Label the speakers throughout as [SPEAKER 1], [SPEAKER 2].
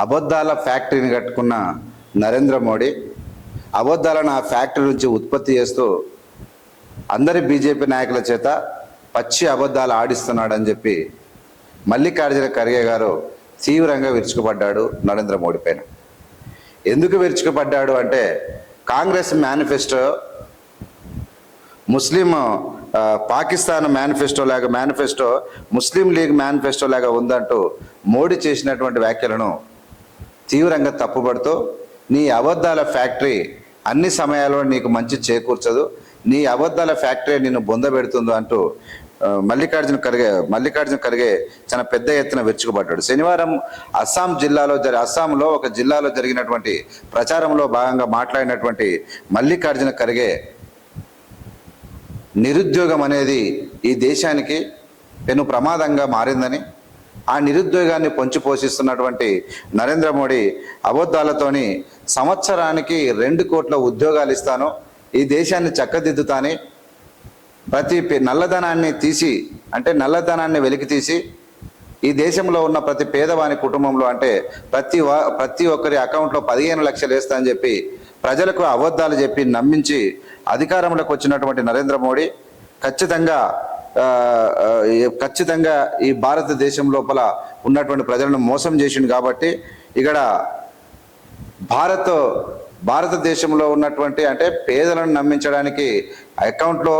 [SPEAKER 1] అబద్ధాల ఫ్యాక్టరీని కట్టుకున్న నరేంద్ర మోడీ అబద్ధాలను ఆ ఫ్యాక్టరీ నుంచి ఉత్పత్తి చేస్తూ అందరి బీజేపీ నాయకుల చేత పచ్చి అబద్ధాలు ఆడిస్తున్నాడని చెప్పి మల్లికార్జున ఖర్గే గారు తీవ్రంగా విరుచుకుపడ్డాడు నరేంద్ర మోడీ పైన. ఎందుకు విరుచుకుపడ్డాడు అంటే Congress manifesto Muslim Pakistan manifesto లాగా మేనిఫెస్టో ముస్లిం లీగ్ మేనిఫెస్టో లాగా ఉందంటూ మోడీ చేసినటువంటి వ్యాఖ్యలను తీవ్రంగా తప్పుబడుతూ నీ అబద్ధాల ఫ్యాక్టరీ అన్ని సమయాల్లో నీకు మంచి చేకూర్చదు నీ అబద్ధాల ఫ్యాక్టరీ నిన్ను బొందబెడుతుందో అంటూ మల్లికార్జున ఖర్గే మల్లికార్జున ఖర్గే చాలా పెద్ద ఎత్తున విరుచుకుపడ్డాడు. శనివారం అస్సాం జిల్లాలో జరి అస్సాంలో ఒక జిల్లాలో జరిగినటువంటి ప్రచారంలో భాగంగా మాట్లాడినటువంటి మల్లికార్జున ఖర్గే నిరుద్యోగం అనేది ఈ దేశానికి పెను ప్రమాదంగా మారిందని ఆ నిరుద్యోగాన్ని పొంచి పోషిస్తున్నటువంటి నరేంద్ర మోడీ అబద్ధాలతోని సంవత్సరానికి రెండు కోట్ల ఉద్యోగాలు ఇస్తాను ఈ దేశాన్ని చక్కదిద్దుతాని ప్రతి నల్లధనాన్ని తీసి అంటే నల్లధనాన్ని వెలికి తీసి ఈ దేశంలో ఉన్న ప్రతి పేదవాని కుటుంబంలో అంటే ప్రతి ప్రతి ఒక్కరి అకౌంట్లో పదిహేను లక్షలు వేస్తా అని చెప్పి ప్రజలకు అబద్ధాలు చెప్పి నమ్మించి అధికారంలోకి వచ్చినటువంటి నరేంద్ర మోడీ ఖచ్చితంగా ఖచ్చితంగా ఈ భారతదేశం లోపల ఉన్నటువంటి ప్రజలను మోసం చేసిండు కాబట్టి ఇక్కడ భారత్ భారతదేశంలో ఉన్నటువంటి అంటే పేదలను నమ్మించడానికి అకౌంట్లో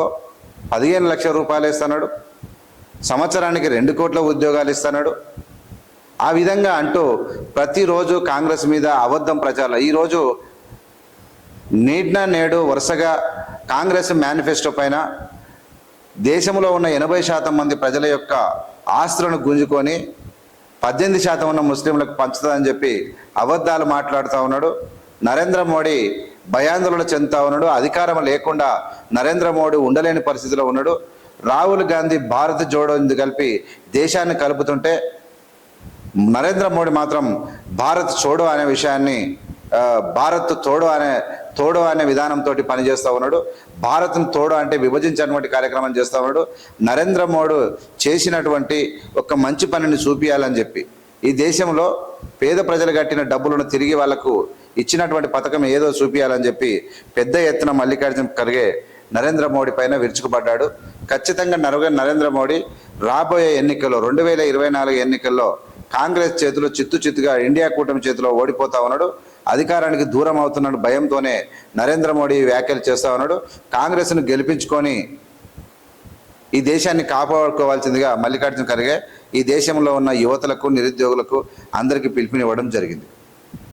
[SPEAKER 1] పదిహేను లక్షల రూపాయలు ఇస్తున్నాడు. సంవత్సరానికి రెండు కోట్ల ఉద్యోగాలు ఇస్తున్నాడు. ఆ విధంగా అంటూ ప్రతిరోజు కాంగ్రెస్ మీద అబద్ధం ప్రచారం ఈరోజు నేటిన నేడు వరుసగా కాంగ్రెస్ మేనిఫెస్టో పైన దేశంలో ఉన్న ఎనభై శాతం మంది ప్రజల యొక్క ఆస్తులను గుంజుకొని పద్దెనిమిది శాతం ఉన్న ముస్లింలకు పంచుతుందని చెప్పి అబద్ధాలు మాట్లాడుతూ ఉన్నాడు. నరేంద్ర మోడీ భయాందోళన చెందుతా ఉన్నాడు. అధికారం లేకుండా నరేంద్ర మోడీ ఉండలేని పరిస్థితిలో ఉన్నాడు. రాహుల్ గాంధీ భారత్ జోడో కలిపి దేశాన్ని కలుపుతుంటే నరేంద్ర మోడీ మాత్రం భారత్ చోడో అనే విషయాన్ని భారత్ తోడు అనే తోడు అనే విధానంతో పనిచేస్తూ ఉన్నాడు. భారత్ను తోడు అంటే విభజించినటువంటి కార్యక్రమం చేస్తూ ఉన్నాడు. నరేంద్ర మోడీ చేసినటువంటి ఒక మంచి పనిని చూపించాలని చెప్పి. ఈ దేశంలో పేద ప్రజలు కట్టిన డబ్బులను తిరిగి వాళ్ళకు ఇచ్చినటువంటి పథకం ఏదో చూపించాలని చెప్పి పెద్ద ఎత్తున మల్లికార్జున ఖర్గే నరేంద్ర మోడీ పైన విరుచుకుపడ్డాడు. ఖచ్చితంగా నరగ నరేంద్ర మోడీ రాబోయే ఎన్నికల్లో రెండు వేల ఇరవై నాలుగు ఎన్నికల్లో కాంగ్రెస్ చేతిలో చిత్తు చిత్తుగా ఇండియా కూటమి చేతిలో ఓడిపోతా ఉన్నాడు. అధికారానికి దూరం అవుతున్నాడు భయంతోనే నరేంద్ర మోడీ వ్యాఖ్యలు చేస్తా ఉన్నాడు. కాంగ్రెస్ను గెలిపించుకొని ఈ దేశాన్ని కాపాడుకోవాల్సిందిగా మల్లికార్జున ఖర్గే ఈ దేశంలో ఉన్న యువతలకు నిరుద్యోగులకు అందరికీ పిలుపునివ్వడం జరిగింది.